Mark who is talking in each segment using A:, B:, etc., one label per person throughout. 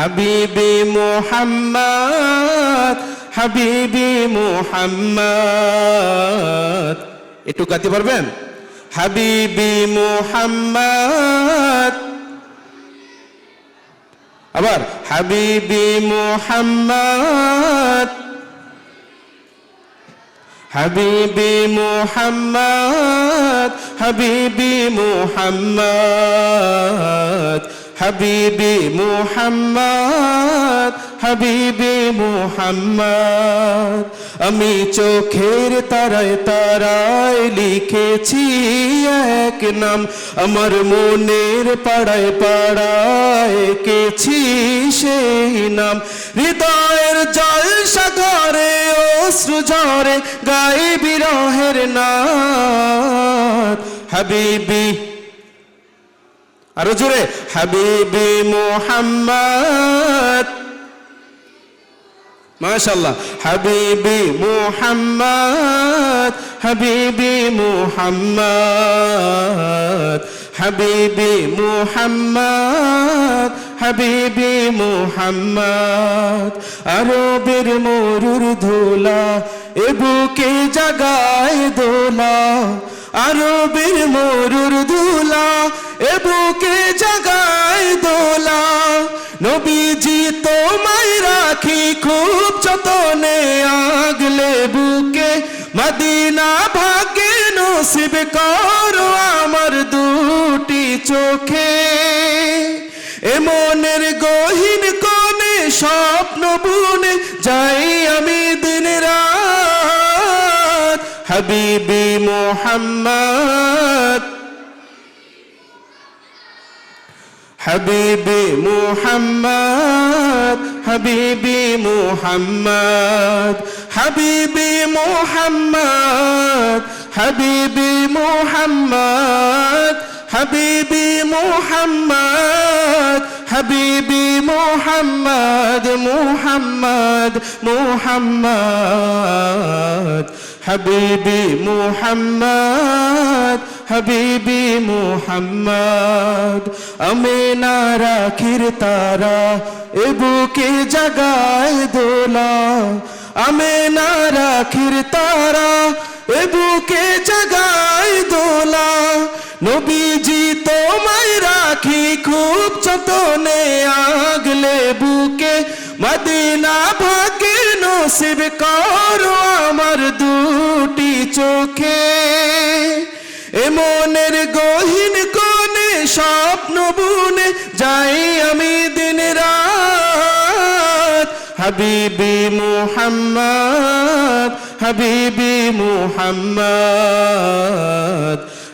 A: হাবিবি মোহাম্মদ হাবিবি মোহাম্মদ। একটু গাইতে পারবেন? হাবিবি মোহাম্মদ। আবার, হাবিবি মোহাম্মদ। হাবিবি মোহাম্মদ হাবিবি মোহাম্মদ। হাবিবি মোহাম্মদ হাবিবি মোহাম্মদ। আমি চোখের তারায় তারায় লিখেছি এক নাম, আমার মনের পাড়ায় পাড়ায় কেছি সেই নাম। হৃদয়ের জল সাগরে, অশ্রু ঝরে, গায়ে বিরহের নাথ হাবিবি আরও জোরে, হাবিবি মোহাম্মদ। মাশাল্লাহ হাবিবি মুহাম্মদ হাবিবি মুহাম্মদ হাবিবি মুহাম্মদ হাবিবি মুহাম্মদ। আরবের মরুর ধুলা, এ বুকে জাগায় দোলা আরবের মরুর ধুলা এ বুকে জাগায় দোলা। নবীজি তোমায় রাখি খুব যতনে আগলে বুকে। মদিনা ভাগ্যে নসিব করো আমার দুটি চোখে। এ মনের গহীন কোণে স্বপ্ন বুনে যাই আমি দিন রাত حبيبي محمد. حبيبي محمد حبيبي محمد حبيبي محمد حبيبي محمد حبيبي محمد হাবিবি মোহাম্মদ মোহাম্মদ মোহাম্মদ। হাবিবি মোহাম্মদ হাবিবি মোহাম্মদ। আমি না রাখির তারা এ বুকে জাগায় দোলা। আমি না রাখির তারা এ বুকে জাগায় দোলা। নবীজ রাখি খুব যতনে আগলে বুকে মদিনা ভাগ্যে নসিব করো আমার দুটি চোখে। এমনের গহীন কোণে স্বপ্ন বুনে যাই আমি দিন রাত হাবিবি মুহাম্মদ হাবিবি মুহাম্মদ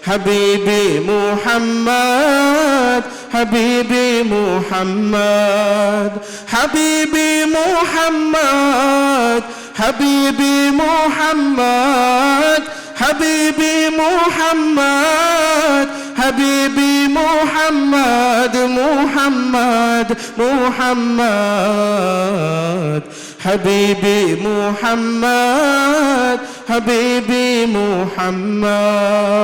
A: হাবিবি মুহাম্মদ حبيبي محمد حبيبي محمد حبيبي محمد حبيبي محمد حبيبي محمد محمد محمد حبيبي محمد حبيبي محمد.